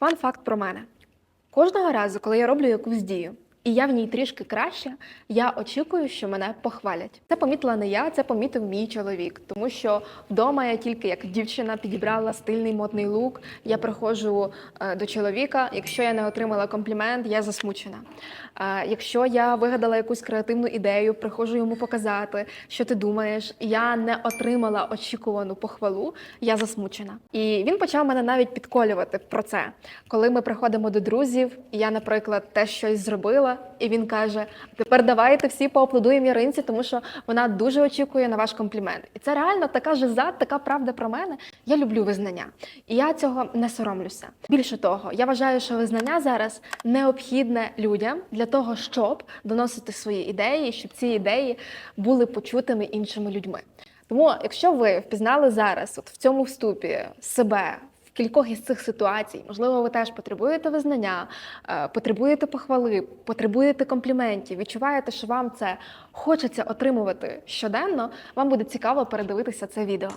Фан факт про мене. Кожного разу, коли я роблю якусь дію, і я в ній трішки краще, я очікую, що мене похвалять. Це помітила не я, це помітив мій чоловік, тому що вдома я тільки як дівчина підібрала стильний модний лук. Я приходжу е, до чоловіка. Якщо я не отримала комплімент, я засмучена. Е, якщо я вигадала якусь креативну ідею, приходжу йому показати, що ти думаєш, я не отримала очікувану похвалу, я засмучена. І він почав мене навіть підколювати про це. Коли ми приходимо до друзів, я, наприклад, теж щось зробила, і він каже: Тепер давайте всі поаплодуємо Яринці, тому що вона дуже очікує на ваш комплімент. І це реально така жиза, така правда про мене. Я люблю визнання, і я цього не соромлюся. Більше того, я вважаю, що визнання зараз необхідне людям для того, щоб доносити свої ідеї, щоб ці ідеї були почутими іншими людьми. Тому, якщо ви впізнали зараз, от в цьому вступі себе. Кількох із цих ситуацій, можливо, ви теж потребуєте визнання, е, потребуєте похвали, потребуєте компліментів, відчуваєте, що вам це хочеться отримувати щоденно. Вам буде цікаво передивитися це відео.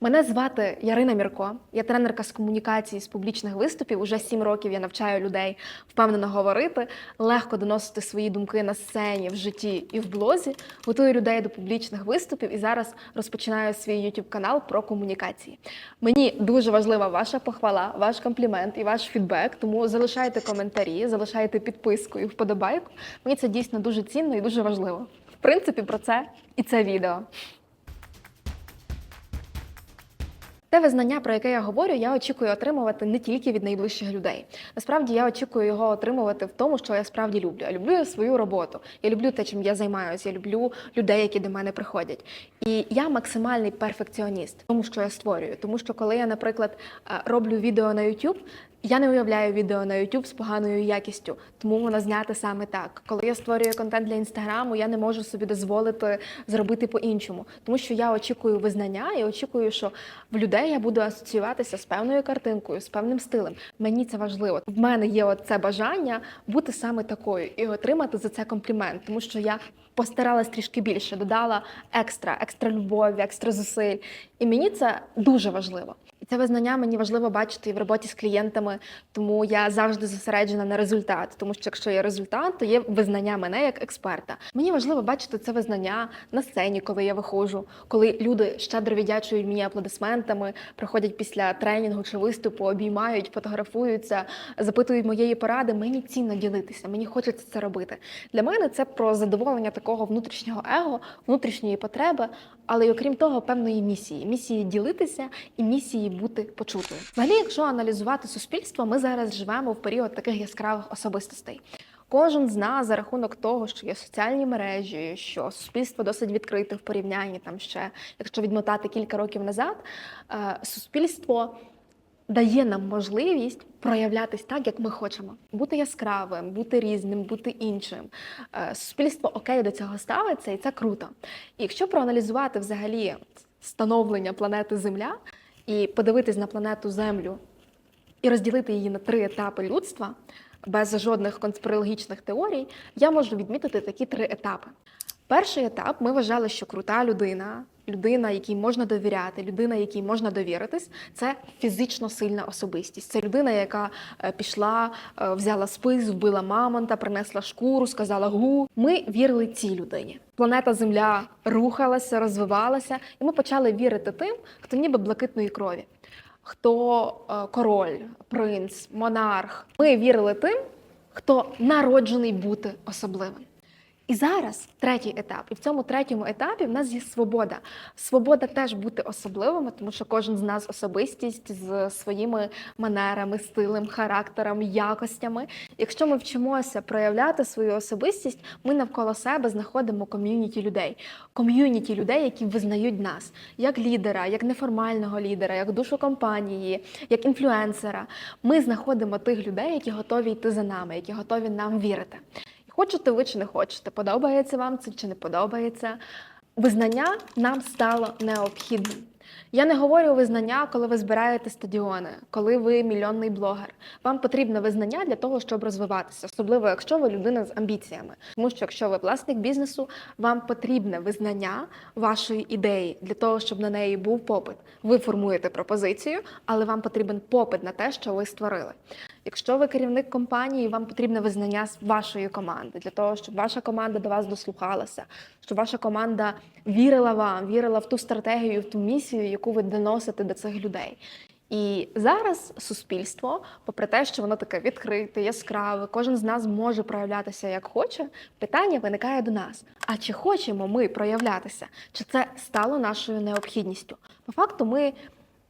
Мене звати Ярина Мірко, я тренерка з комунікації з публічних виступів. Уже сім років я навчаю людей впевнено говорити, легко доносити свої думки на сцені, в житті і в блозі. Готую людей до публічних виступів і зараз розпочинаю свій YouTube канал про комунікації. Мені дуже важлива ваша похвала, ваш комплімент і ваш фідбек. Тому залишайте коментарі, залишайте підписку і вподобайку. Мені це дійсно дуже цінно і дуже важливо. В принципі, про це і це відео. Те визнання, про яке я говорю, я очікую отримувати не тільки від найближчих людей. Насправді я очікую його отримувати в тому, що я справді люблю. Я люблю свою роботу. Я люблю те, чим я займаюся. Я люблю людей, які до мене приходять. І я максимальний перфекціоніст, тому що я створюю. Тому що коли я, наприклад, е, роблю відео на YouTube, я не уявляю відео на YouTube з поганою якістю, тому воно зняте саме так. Коли я створюю контент для інстаграму, я не можу собі дозволити зробити по-іншому, тому що я очікую визнання і очікую, що в людей я буду асоціюватися з певною картинкою, з певним стилем. Мені це важливо. В мене є оце бажання бути саме такою і отримати за це комплімент, тому що я постаралась трішки більше, додала екстра, екстра любові, екстра зусиль. І мені це дуже важливо. Це визнання мені важливо бачити і в роботі з клієнтами, тому я завжди зосереджена на результат. Тому що якщо є результат, то є визнання мене як експерта. Мені важливо бачити це визнання на сцені, коли я виходжу, коли люди щедро віддячують мені аплодисментами, приходять після тренінгу чи виступу, обіймають, фотографуються, запитують моєї поради. Мені цінно ділитися, мені хочеться це робити. Для мене це про задоволення такого внутрішнього его, внутрішньої потреби, але й окрім того, певної місії місії ділитися і місії бути почутою. Взагалі, якщо аналізувати суспільство, ми зараз живемо в період таких яскравих особистостей. Кожен з нас за рахунок того, що є соціальні мережі, що суспільство досить відкрите в порівнянні там ще, якщо відмотати кілька років назад, е, суспільство дає нам можливість проявлятись так, як ми хочемо, бути яскравим, бути різним, бути іншим. Е, Суспільство окей до цього ставиться, і це круто. І якщо проаналізувати взагалі становлення планети Земля і подивитись на планету Землю і розділити її на три етапи людства без жодних конспірологічних теорій, я можу відмітити такі три етапи. Перший етап ми вважали, що крута людина, людина, якій можна довіряти, людина, якій можна довіритись, це фізично сильна особистість. Це людина, яка е, пішла, е, взяла спис, вбила мамонта, принесла шкуру, сказала гу. Ми вірили цій людині. Планета Земля рухалася, розвивалася, і ми почали вірити тим, хто ніби блакитної крові. Хто е, король, принц, монарх. Ми вірили тим, хто народжений бути особливим. І зараз третій етап. І в цьому третьому етапі в нас є свобода. Свобода теж бути особливими, тому що кожен з нас особистість з своїми манерами, стилем, характером, якостями. Якщо ми вчимося проявляти свою особистість, ми навколо себе знаходимо ком'юніті людей. Ком'юніті людей, які визнають нас як лідера, як неформального лідера, як душу компанії, як інфлюенсера. Ми знаходимо тих людей, які готові йти за нами, які готові нам вірити. Хочете ви чи не хочете, подобається вам це чи не подобається. Визнання нам стало необхідним. Я не говорю визнання, коли ви збираєте стадіони, коли ви мільйонний блогер. Вам потрібне визнання для того, щоб розвиватися, особливо якщо ви людина з амбіціями. Тому що якщо ви власник бізнесу, вам потрібне визнання вашої ідеї для того, щоб на неї був попит. Ви формуєте пропозицію, але вам потрібен попит на те, що ви створили. Якщо ви керівник компанії, вам потрібне визнання вашої команди для того, щоб ваша команда до вас дослухалася, щоб ваша команда вірила вам, вірила в ту стратегію, в ту місію, яку ви доносите до цих людей. І зараз суспільство, попри те, що воно таке відкрите, яскраве, кожен з нас може проявлятися як хоче. Питання виникає до нас: а чи хочемо ми проявлятися? Чи це стало нашою необхідністю? По факту, ми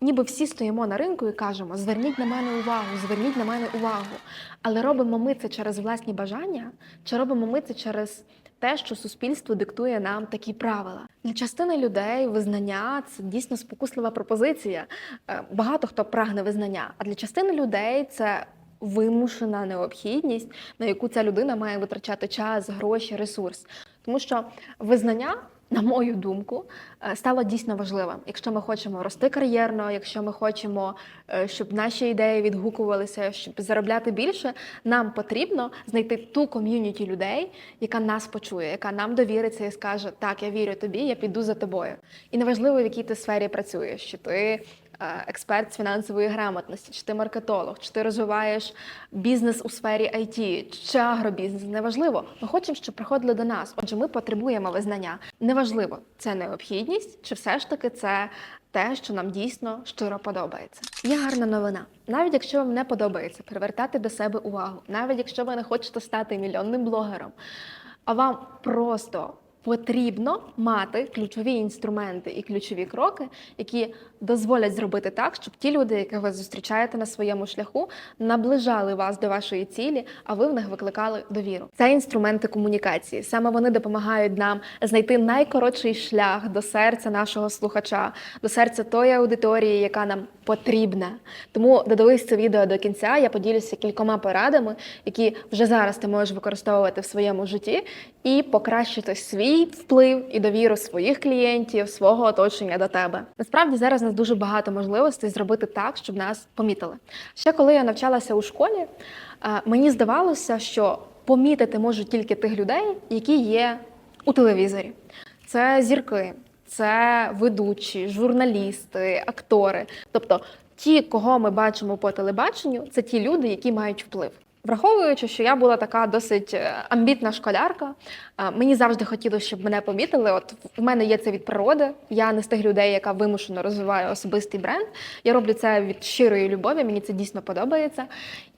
ніби всі стоїмо на ринку і кажемо: зверніть на мене увагу, зверніть на мене увагу. Але робимо ми це через власні бажання, чи робимо ми це через те, що суспільство диктує нам такі правила. Для частини людей визнання це дійсно спокуслива пропозиція. Е, Багато хто прагне визнання, а для частини людей це вимушена необхідність, на яку ця людина має витрачати час, гроші, ресурс. Тому що визнання. На мою думку, е, стало дійсно важливим. Якщо ми хочемо рости кар'єрно, якщо ми хочемо, е, щоб наші ідеї відгукувалися, щоб заробляти більше, нам потрібно знайти ту ком'юніті людей, яка нас почує, яка нам довіриться і скаже: Так, я вірю тобі, я піду за тобою. І неважливо, в якій ти сфері працюєш, чи ти експерт з фінансової грамотності, чи ти маркетолог, чи ти розвиваєш бізнес у сфері IT, чи агробізнес, неважливо. Ми хочемо, щоб приходили до нас. Отже, ми потребуємо визнання. Неважливо, це необхідність, чи все ж таки це те, що нам дійсно щиро подобається. Є гарна новина. Навіть якщо вам не подобається привертати до себе увагу, навіть якщо ви не хочете стати мільйонним блогером, а вам просто потрібно мати ключові інструменти і ключові кроки, які дозволять зробити так, щоб ті люди, яких ви зустрічаєте на своєму шляху, наближали вас до вашої цілі, а ви в них викликали довіру. Це інструменти комунікації. Саме вони допомагають нам знайти найкоротший шлях до серця нашого слухача, до серця тої аудиторії, яка нам потрібна. Тому додивись це відео до кінця. Я поділюся кількома порадами, які вже зараз ти можеш використовувати в своєму житті і покращити свій вплив і довіру своїх клієнтів, свого оточення до тебе. Насправді зараз у нас дуже багато можливостей зробити так, щоб нас помітили. Ще коли я навчалася у школі, е, мені здавалося, що помітити можуть тільки тих людей, які є у телевізорі. Це зірки, це ведучі, журналісти, актори. Тобто ті, кого ми бачимо по телебаченню, це ті люди, які мають вплив. Враховуючи, що я була така досить е, амбітна школярка, е, мені завжди хотілося, щоб мене помітили. От в мене є це від природи. Я не з тих людей, яка вимушено розвиває особистий бренд. Я роблю це від щирої любові. Мені це дійсно подобається.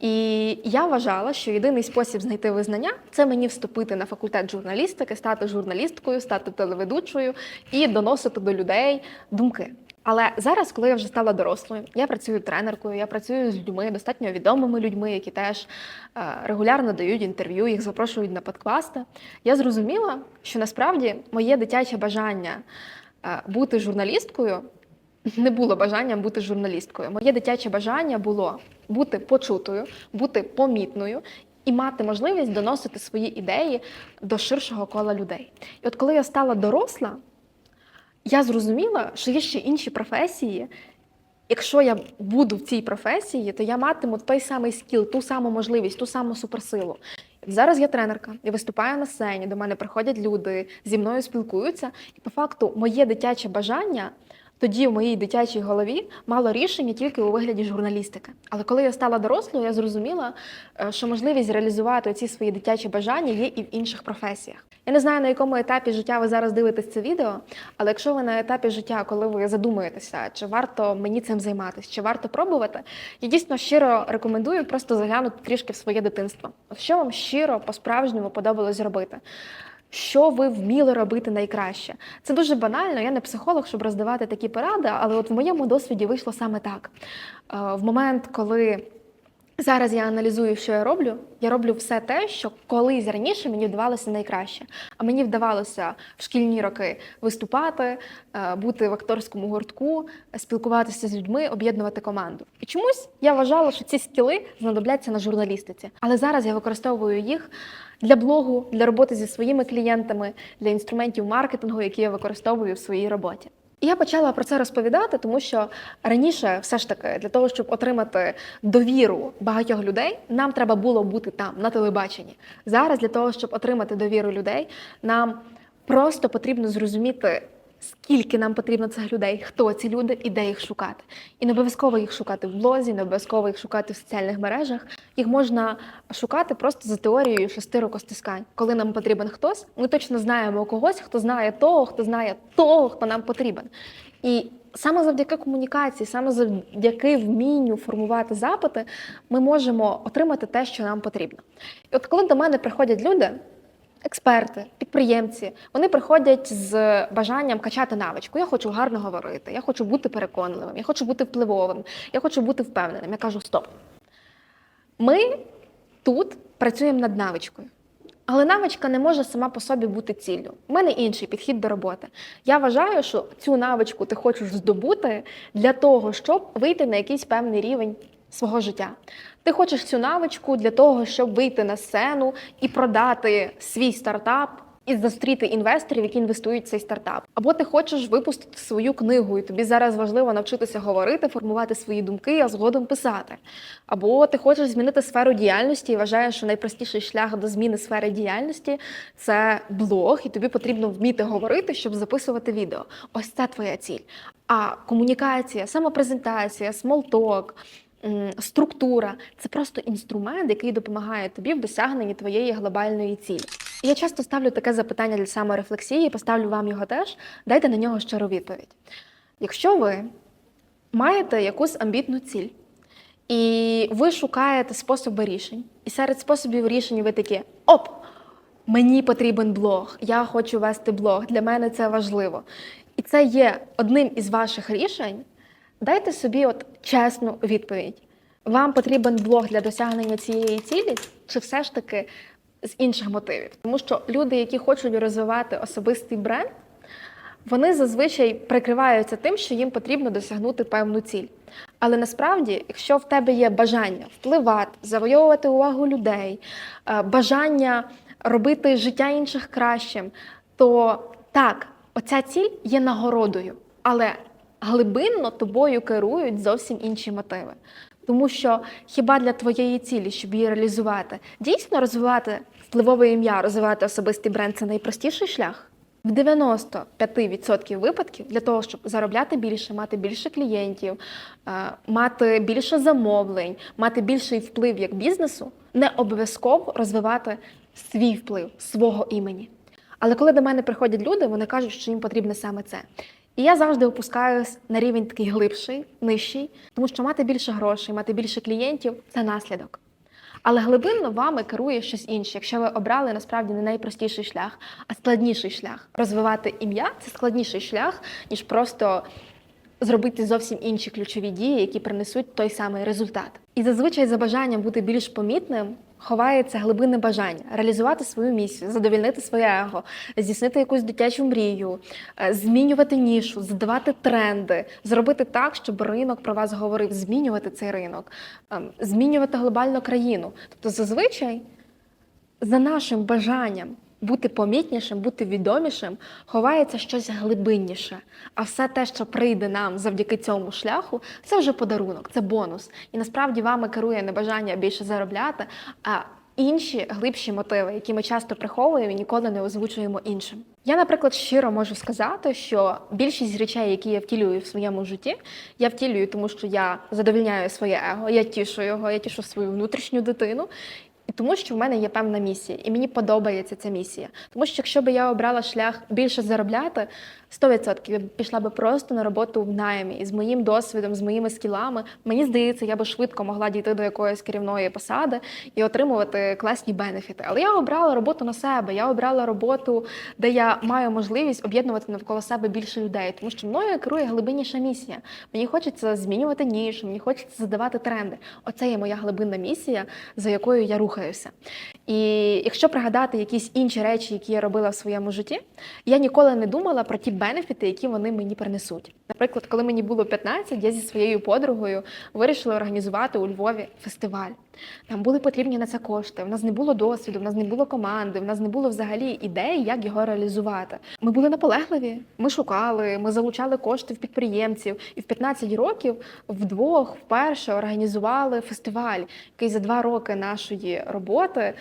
І я вважала, що єдиний спосіб знайти визнання це мені вступити на факультет журналістики, стати журналісткою, стати телеведучою і доносити до людей думки. Але зараз, коли я вже стала дорослою, я працюю тренеркою, я працюю з людьми, достатньо відомими людьми, які теж е, регулярно дають інтерв'ю, їх запрошують на подкасти. Я зрозуміла, що насправді моє дитяче бажання е, бути журналісткою не було бажанням бути журналісткою. Моє дитяче бажання було бути почутою, бути помітною. І мати можливість доносити свої ідеї до ширшого кола людей. І от коли я стала доросла, я зрозуміла, що є ще інші професії. Якщо я буду в цій професії, то я матиму той самий скіл, ту саму можливість, ту саму суперсилу. Зараз я тренерка, я виступаю на сцені, до мене приходять люди, зі мною спілкуються. І по факту моє дитяче бажання тоді в моїй дитячій голові мало рішення тільки у вигляді журналістики. Але коли я стала дорослою, я зрозуміла, е, що можливість реалізувати ці свої дитячі бажання є і в інших професіях. Я не знаю, на якому етапі життя ви зараз дивитесь це відео, але якщо ви на етапі життя, коли ви задумуєтеся, чи варто мені цим займатися, чи варто пробувати, я дійсно щиро рекомендую просто заглянути трішки в своє дитинство. Що вам щиро по-справжньому подобалось робити? Що ви вміли робити найкраще? Це дуже банально. Я не психолог, щоб роздавати такі поради, але от в моєму досвіді вийшло саме так. Е, В момент, коли зараз я аналізую, що я роблю, я роблю все те, що колись раніше мені вдавалося найкраще. А мені вдавалося в шкільні роки виступати, е, бути в акторському гуртку, спілкуватися з людьми, об'єднувати команду. І чомусь я вважала, що ці скіли знадобляться на журналістиці. Але зараз я використовую їх для блогу, для роботи зі своїми клієнтами, для інструментів маркетингу, які я використовую в своїй роботі. І я почала про це розповідати, тому що раніше, все ж таки, для того, щоб отримати довіру багатьох людей, нам треба було бути там, на телебаченні. Зараз для того, щоб отримати довіру людей, нам просто потрібно зрозуміти скільки нам потрібно цих людей, хто ці люди і де їх шукати. І не обов'язково їх шукати в блозі, не обов'язково їх шукати в соціальних мережах. Їх можна шукати просто за теорією шести рукостискань. Коли нам потрібен хтось, ми точно знаємо когось, хто знає того, хто знає того, хто нам потрібен. І саме завдяки комунікації, саме завдяки вмінню формувати запити, ми можемо отримати те, що нам потрібно. І от коли до мене приходять люди, експерти, підприємці, вони приходять з бажанням качати навичку. Я хочу гарно говорити, я хочу бути переконливим, я хочу бути впливовим, я хочу бути впевненим. Я кажу: стоп. Ми тут працюємо над навичкою. Але навичка не може сама по собі бути ціллю. У мене інший підхід до роботи. Я вважаю, що цю навичку ти хочеш здобути для того, щоб вийти на якийсь певний рівень свого життя. Ти хочеш цю навичку для того, щоб вийти на сцену і продати свій стартап. І зустріти інвесторів, які інвестують в цей стартап. Або ти хочеш випустити свою книгу, і тобі зараз важливо навчитися говорити, формувати свої думки, а згодом писати. Або ти хочеш змінити сферу діяльності і вважаєш, що найпростіший шлях до зміни сфери діяльності це блог, і тобі потрібно вміти говорити, щоб записувати відео. Ось це твоя ціль. А комунікація, самопрезентація, смолток. Структура це просто інструмент, який допомагає тобі в досягненні твоєї глобальної цілі. Я часто ставлю таке запитання для саморефлексії, поставлю вам його теж. Дайте на нього щиру відповідь. Якщо ви маєте якусь амбітну ціль, і ви шукаєте способи рішень, і серед способів рішень ви такі: оп! Мені потрібен блог, я хочу вести блог, для мене це важливо. І це є одним із ваших рішень. Дайте собі от чесну відповідь. Вам потрібен блог для досягнення цієї цілі, чи все ж таки з інших мотивів? Тому що люди, які хочуть розвивати особистий бренд, вони зазвичай прикриваються тим, що їм потрібно досягнути певну ціль. Але насправді, якщо в тебе є бажання впливати, завойовувати увагу людей, е, бажання робити життя інших кращим, то так, оця ціль є нагородою, але глибинно тобою керують зовсім інші мотиви. Тому що хіба для твоєї цілі, щоб її реалізувати, дійсно розвивати впливове ім'я, розвивати особистий бренд це найпростіший шлях? В 95% випадків для того, щоб заробляти більше, мати більше клієнтів, е, мати більше замовлень, мати більший вплив як бізнесу, не обов'язково розвивати свій вплив свого імені. Але коли до мене приходять люди, вони кажуть, що їм потрібне саме це. І я завжди опускаюсь на рівень такий глибший, нижчий, тому що мати більше грошей, мати більше клієнтів це наслідок. Але глибинно вами керує щось інше. Якщо ви обрали насправді не найпростіший шлях, а складніший шлях. Розвивати ім'я це складніший шлях, ніж просто зробити зовсім інші ключові дії, які принесуть той самий результат. І зазвичай за бажанням бути більш помітним ховається глибинне бажання реалізувати свою місію, задовільнити своє его, здійснити якусь дитячу мрію, е, змінювати нішу, задавати тренди, зробити так, щоб ринок про вас говорив, змінювати цей ринок, ем, змінювати глобальну країну. Тобто, зазвичай за нашим бажанням бути помітнішим, бути відомішим, ховається щось глибинніше. А все те, що прийде нам завдяки цьому шляху, це вже подарунок, це бонус. І насправді вами керує не бажання більше заробляти, а інші глибші мотиви, які ми часто приховуємо і ніколи не озвучуємо іншим. Я, наприклад, щиро можу сказати, що більшість речей, які я втілюю в своєму житті, я втілюю, тому що я задовільняю своє его, я тішу його, я тішу свою внутрішню дитину. Тому, що в мене є певна місія, і мені подобається ця місія. Тому що якщо б я обрала шлях більше заробляти, 100% я б пішла би просто на роботу в наймі. І з моїм досвідом, з моїми скілами, мені здається, я би швидко могла дійти до якоїсь керівної посади і отримувати класні бенефіти. Але я обрала роботу на себе. Я обрала роботу, де я маю можливість об'єднувати навколо себе більше людей, тому що мною керує глибинніша місія. Мені хочеться змінювати нішу, мені хочеться задавати тренди. Оце є моя глибинна місія, за якою я рухаюся. І якщо пригадати якісь інші речі, які я робила в своєму житті, я ніколи не думала про ті бенефіти, які вони мені принесуть. Наприклад, коли мені було 15, я зі своєю подругою вирішила організувати у Львові фестиваль. Нам були потрібні на це кошти. В нас не було досвіду, в нас не було команди, в нас не було взагалі ідеї, як його реалізувати. Ми були наполегливі, ми шукали, ми залучали кошти в підприємців, і в 15 років вдвох вперше організували фестиваль, який за два роки нашої роботи е,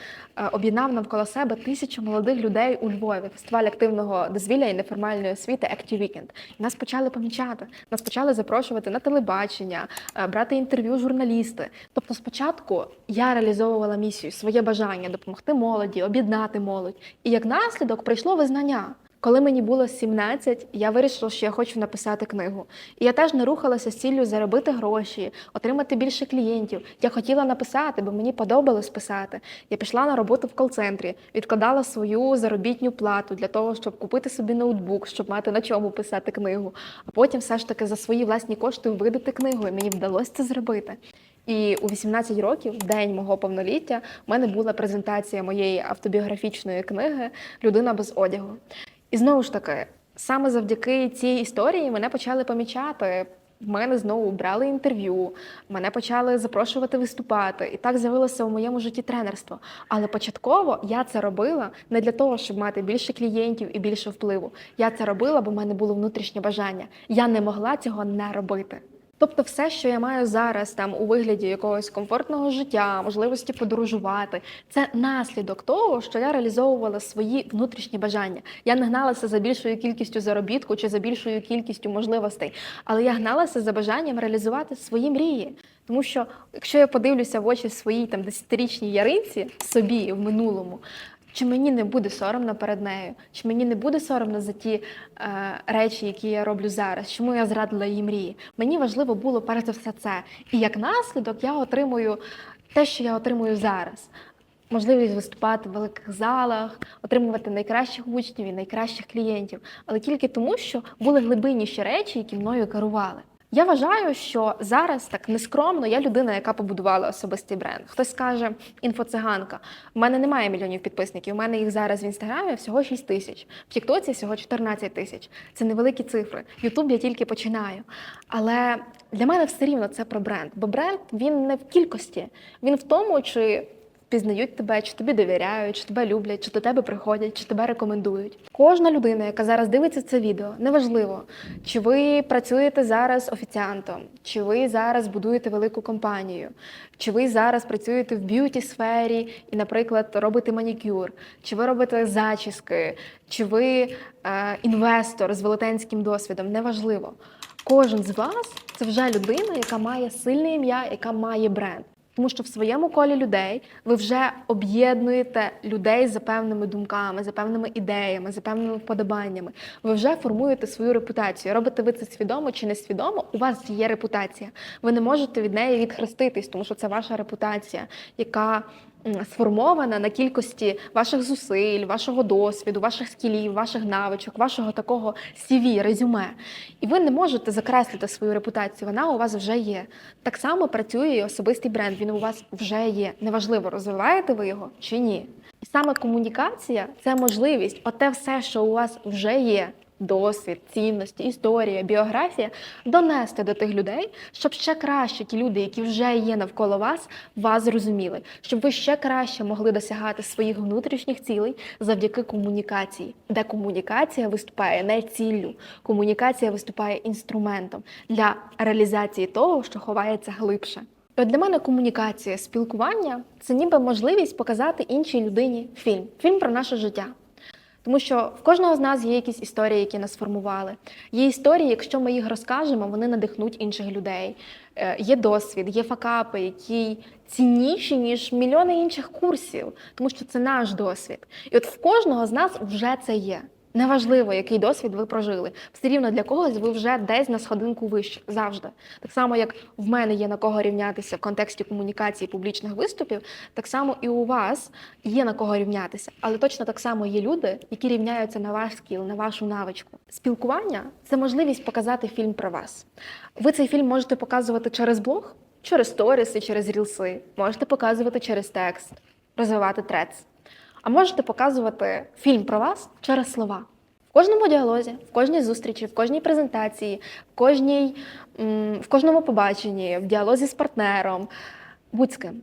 об'єднав навколо себе тисячу молодих людей у Львові. Фестиваль активного дозвілля і неформальної освіти Active Weekend. І нас почали помічати, нас почали запрошувати на телебачення, е, брати інтерв'ю журналісти. Тобто, спочатку я реалізовувала місію, своє бажання допомогти молоді, об'єднати молодь. І як наслідок прийшло визнання. Коли мені було 17, я вирішила, що я хочу написати книгу. І я теж не рухалася з ціллю заробити гроші, отримати більше клієнтів. Я хотіла написати, бо мені подобалось писати. Я пішла на роботу в кол-центрі, відкладала свою заробітню плату для того, щоб купити собі ноутбук, щоб мати на чому писати книгу. А потім все ж таки за свої власні кошти видати книгу. І мені вдалося це зробити. І у 18 років, день мого повноліття, в мене була презентація моєї автобіографічної книги Людина без одягу. І знову ж таки, саме завдяки цій історії мене почали помічати. В мене знову брали інтерв'ю, мене почали запрошувати виступати, і так з'явилося у моєму житті тренерство. Але початково я це робила не для того, щоб мати більше клієнтів і більше впливу. Я це робила, бо в мене було внутрішнє бажання. Я не могла цього не робити. Тобто, все, що я маю зараз, там у вигляді якогось комфортного життя, можливості подорожувати, це наслідок того, що я реалізовувала свої внутрішні бажання. Я не гналася за більшою кількістю заробітку чи за більшою кількістю можливостей, але я гналася за бажанням реалізувати свої мрії. Тому що, якщо я подивлюся в очі своїй там десятирічній яринці собі в минулому. Чи мені не буде соромно перед нею? Чи мені не буде соромно за ті е, речі, які я роблю зараз? Чому я зрадила її мрії? Мені важливо було перш за все це. І як наслідок я отримую те, що я отримую зараз. Можливість виступати в великих залах, отримувати найкращих учнів і найкращих клієнтів, але тільки тому, що були глибинніші речі, які мною керували. Я вважаю, що зараз так нескромно я людина, яка побудувала особистий бренд. Хтось скаже інфоциганка. У мене немає мільйонів підписників. У мене їх зараз в інстаграмі всього 6 тисяч. В Тіктоці всього 14 тисяч. Це невеликі цифри. Ютуб я тільки починаю. Але для мене все рівно це про бренд. Бо бренд він не в кількості, він в тому, чи пізнають тебе, чи тобі довіряють, чи тебе люблять, чи до тебе приходять, чи тебе рекомендують. Кожна людина, яка зараз дивиться це відео, неважливо, чи ви працюєте зараз офіціантом, чи ви зараз будуєте велику компанію, чи ви зараз працюєте в б'юті сфері і, наприклад, робите манікюр, чи ви робите зачіски, чи ви е, інвестор з велетенським досвідом, неважливо. Кожен з вас це вже людина, яка має сильне ім'я, яка має бренд. Тому що в своєму колі людей ви вже об'єднуєте людей за певними думками, за певними ідеями, за певними вподобаннями. Ви вже формуєте свою репутацію. Робите ви це свідомо чи несвідомо, у вас є репутація. Ви не можете від неї відхреститись, тому що це ваша репутація, яка сформована на кількості ваших зусиль, вашого досвіду, ваших скілів, ваших навичок, вашого такого CV, резюме. І ви не можете закреслити свою репутацію. Вона у вас вже є. Так само працює і особистий бренд. Він у вас вже є. Неважливо, розвиваєте ви його чи ні. І саме комунікація це можливість, оте все, що у вас вже є. Досвід, цінності, історія, біографія донести до тих людей, щоб ще краще ті люди, які вже є навколо вас, вас зрозуміли, щоб ви ще краще могли досягати своїх внутрішніх цілей завдяки комунікації, де комунікація виступає не ціллю, комунікація виступає інструментом для реалізації того, що ховається глибше. От для мене комунікація, спілкування це ніби можливість показати іншій людині фільм, фільм про наше життя. Тому що в кожного з нас є якісь історії, які нас формували. Є історії, якщо ми їх розкажемо, вони надихнуть інших людей. Е, Є досвід, є факапи, які цінніші, ніж мільйони інших курсів, тому що це наш досвід. І от в кожного з нас вже це є. Неважливо, який досвід ви прожили. Все рівно для когось ви вже десь на сходинку вище завжди. Так само, як в мене є на кого рівнятися в контексті комунікації публічних виступів, так само і у вас є на кого рівнятися. Але точно так само є люди, які рівняються на ваш скіл, на вашу навичку. Спілкування це можливість показати фільм про вас. Ви цей фільм можете показувати через блог, через сторіси, через рілси, можете показувати через текст, розвивати трец. А можете показувати фільм про вас через слова. В кожному діалозі, в кожній зустрічі, в кожній презентації, в, кожній, в кожному побаченні, в діалозі з партнером, будь ким.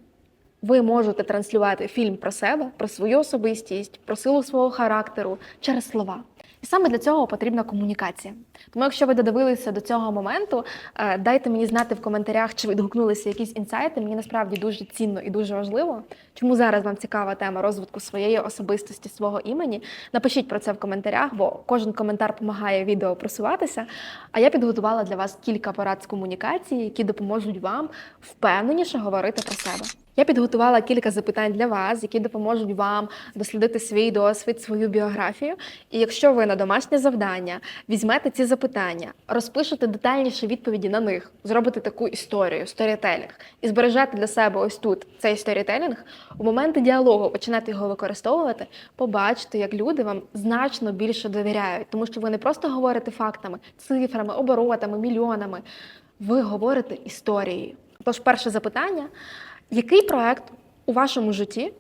ви можете транслювати фільм про себе, про свою особистість, про силу свого характеру через слова. Саме для цього потрібна комунікація. Тому, якщо ви додивилися до цього моменту, е, дайте мені знати в коментарях, чи відгукнулися якісь інсайти. Мені насправді дуже цінно і дуже важливо. Чому зараз вам цікава тема розвитку своєї особистості, свого імені? Напишіть про це в коментарях, бо кожен коментар допомагає відео просуватися. А я підготувала для вас кілька порад з комунікації, які допоможуть вам впевненіше говорити про себе. Я підготувала кілька запитань для вас, які допоможуть вам дослідити свій досвід, свою біографію. І якщо ви на домашнє завдання візьмете ці запитання, розпишете детальніші відповіді на них, зробите таку історію, сторітелінг, і збережете для себе ось тут цей сторітелінг, у моменти діалогу починати його використовувати, побачите, як люди вам значно більше довіряють, тому що ви не просто говорите фактами, цифрами, оборотами, мільйонами. Ви говорите історією. Тож, перше запитання: який проект у вашому житті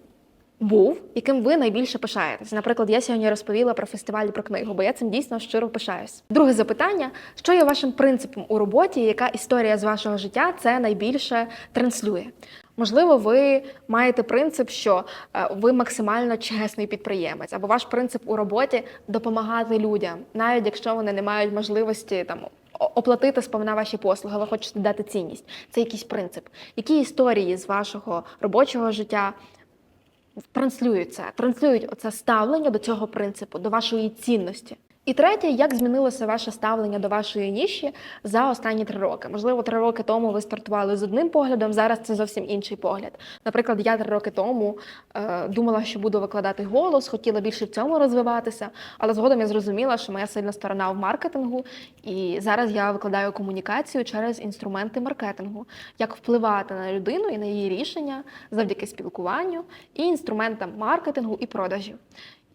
був, яким ви найбільше пишаєтесь? Наприклад, я сьогодні розповіла про фестиваль про книгу, бо я цим дійсно щиро пишаюсь. Друге запитання: що є вашим принципом у роботі? Яка історія з вашого життя це найбільше транслює? Можливо, ви маєте принцип, що е, ви максимально чесний підприємець, або ваш принцип у роботі допомагати людям, навіть якщо вони не мають можливості там оплатити сповна ваші послуги, ви хочете дати цінність. Це якийсь принцип. Які історії з вашого робочого життя транслюють це, транслюють оце ставлення до цього принципу, до вашої цінності. І третє, як змінилося ваше ставлення до вашої ніші за останні три роки? Можливо, три роки тому ви стартували з одним поглядом, зараз це зовсім інший погляд. Наприклад, я три роки тому е, думала, що буду викладати голос, хотіла більше в цьому розвиватися, але згодом я зрозуміла, що моя сильна сторона в маркетингу, і зараз я викладаю комунікацію через інструменти маркетингу, як впливати на людину і на її рішення завдяки спілкуванню і інструментам маркетингу і продажів.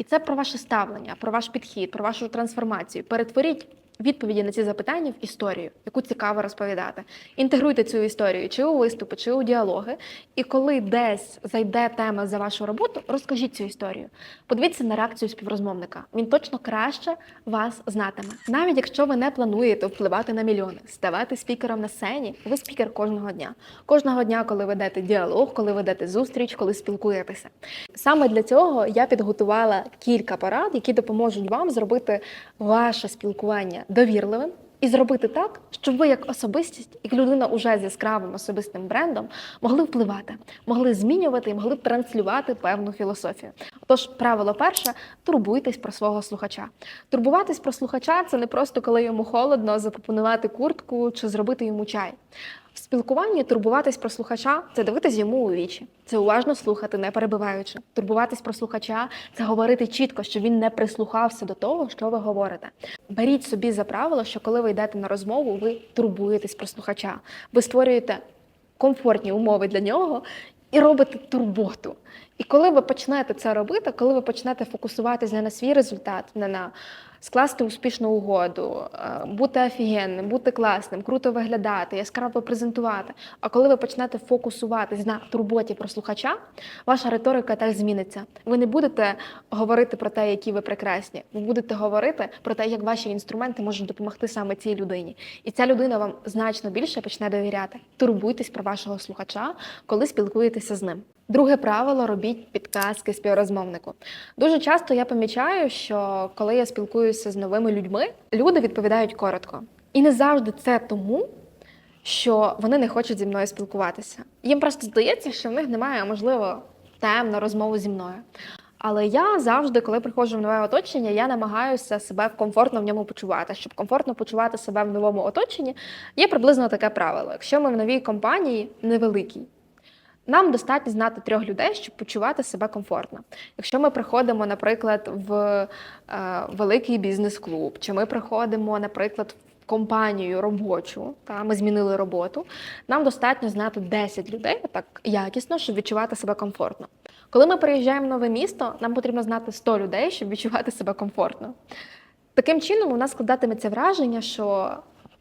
І це про ваше ставлення, про ваш підхід, про вашу трансформацію. Перетворіть відповіді на ці запитання в історію, яку цікаво розповідати. Інтегруйте цю історію чи у виступи, чи у діалоги. І коли десь зайде тема за вашу роботу, розкажіть цю історію. Подивіться на реакцію співрозмовника. Він точно краще вас знатиме. Навіть якщо ви не плануєте впливати на мільйони, ставати спікером на сцені, ви спікер кожного дня. Кожного дня, коли ведете діалог, коли ведете зустріч, коли спілкуєтеся. Саме для цього я підготувала кілька порад, які допоможуть вам зробити ваше спілкування довірливим і зробити так, щоб ви як особистість, як людина уже з яскравим особистим брендом, могли впливати, могли змінювати і могли транслювати певну філософію. Тож, правило перше турбуйтесь про свого слухача. Турбуватись про слухача це не просто коли йому холодно запропонувати куртку чи зробити йому чай. В спілкуванні турбуватись про слухача це дивитись йому у вічі, це уважно слухати, не перебиваючи. Турбуватись про слухача це говорити чітко, щоб він не прислухався до того, що ви говорите. Беріть собі за правило, що коли ви йдете на розмову, ви турбуєтесь про слухача. Ви створюєте комфортні умови для нього і робите турботу. І коли ви почнете це робити, коли ви почнете фокусуватись не на свій результат, не на скласти успішну угоду, е, бути офігенним, бути класним, круто виглядати, яскраво презентувати. А коли ви почнете фокусуватись на турботі про слухача, ваша риторика теж зміниться. Ви не будете говорити про те, які ви прекрасні. Ви будете говорити про те, як ваші інструменти можуть допомогти саме цій людині. І ця людина вам значно більше почне довіряти. Турбуйтесь про вашого слухача, коли спілкуєтеся з ним. Друге правило робіть підказки співрозмовнику. Дуже часто я помічаю, що коли я спілкуюся з новими людьми, люди відповідають коротко. І не завжди це тому, що вони не хочуть зі мною спілкуватися. Їм просто здається, що в них немає, можливо, тем на розмову зі мною. Але я завжди, коли приходжу в нове оточення, я намагаюся себе комфортно в ньому почувати. Щоб комфортно почувати себе в новому оточенні, є приблизно таке правило. Якщо ми в новій компанії невеликій, нам достатньо знати трьох людей, щоб почувати себе комфортно. Якщо ми приходимо, наприклад, в е, великий бізнес-клуб, чи ми приходимо, наприклад, в компанію робочу, та ми змінили роботу, нам достатньо знати 10 людей так якісно, щоб відчувати себе комфортно. Коли ми переїжджаємо в нове місто, нам потрібно знати 100 людей, щоб відчувати себе комфортно. Таким чином, у нас складатиметься враження, що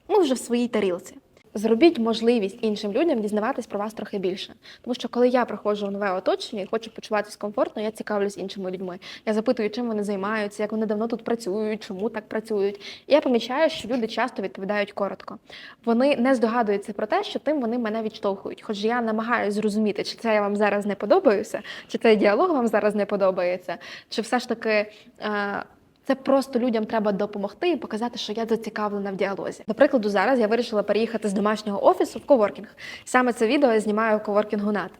ми вже в своїй тарілці. Зробіть можливість іншим людям дізнаватись про вас трохи більше. Тому що коли я приходжу в нове оточення і хочу почуватися комфортно, я цікавлюсь іншими людьми. Я запитую, чим вони займаються, як вони давно тут працюють, чому так працюють. І я помічаю, що люди часто відповідають коротко. Вони не здогадуються про те, що тим вони мене відштовхують. Хоч я намагаюся зрозуміти, чи це я вам зараз не подобаюся, чи цей діалог вам зараз не подобається, чи все ж таки. Е- це просто людям треба допомогти і показати, що я зацікавлена в діалозі. Наприклад, зараз я вирішила переїхати з домашнього офісу в коворкінг. Саме це відео я знімаю в коворкінгу НАТ.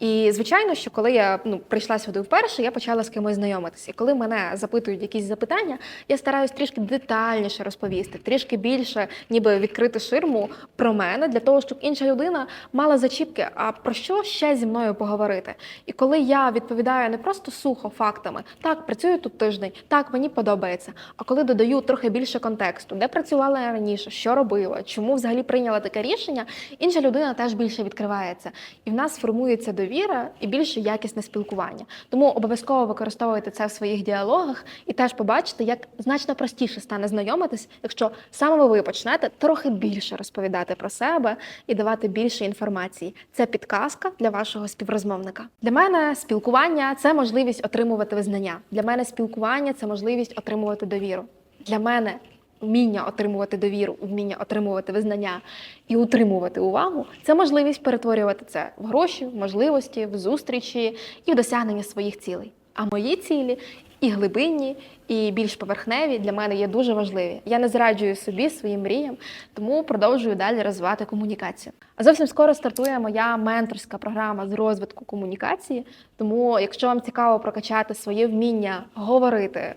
І звичайно, що коли я ну, прийшла сюди вперше, я почала з кимось знайомитися. І коли мене запитують якісь запитання, я стараюсь трішки детальніше розповісти, трішки більше, ніби відкрити ширму про мене для того, щоб інша людина мала зачіпки, а про що ще зі мною поговорити. І коли я відповідаю не просто сухо фактами, так працюю тут тиждень, так мені подобається. А коли додаю трохи більше контексту, де працювала я раніше, що робила, чому взагалі прийняла таке рішення, інша людина теж більше відкривається, і в нас формується довіра і більше якісне спілкування. Тому обов'язково використовуйте це в своїх діалогах і теж побачите, як значно простіше стане знайомитись, якщо саме ви почнете трохи більше розповідати про себе і давати більше інформації. Це підказка для вашого співрозмовника. Для мене спілкування це можливість отримувати визнання. Для мене спілкування це можливість отримувати довіру. Для мене вміння отримувати довіру, вміння отримувати визнання і утримувати увагу це можливість перетворювати це в гроші, в можливості, в зустрічі і в досягнення своїх цілей. А мої цілі і глибинні, і більш поверхневі для мене є дуже важливі. Я не зраджую собі своїм мріям, тому продовжую далі розвивати комунікацію. А зовсім скоро стартує моя менторська програма з розвитку комунікації. Тому, якщо вам цікаво прокачати своє вміння говорити.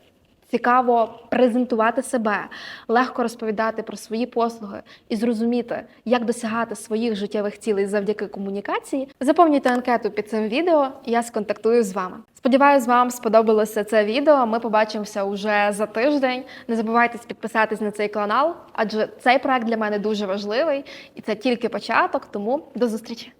Цікаво презентувати себе, легко розповідати про свої послуги і зрозуміти, як досягати своїх життєвих цілей завдяки комунікації. Заповнюйте анкету під цим відео, і я сконтактую з вами. Сподіваюсь, вам сподобалося це відео. Ми побачимося уже за тиждень. Не забувайте підписатись на цей канал, адже цей проект для мене дуже важливий і це тільки початок. Тому до зустрічі!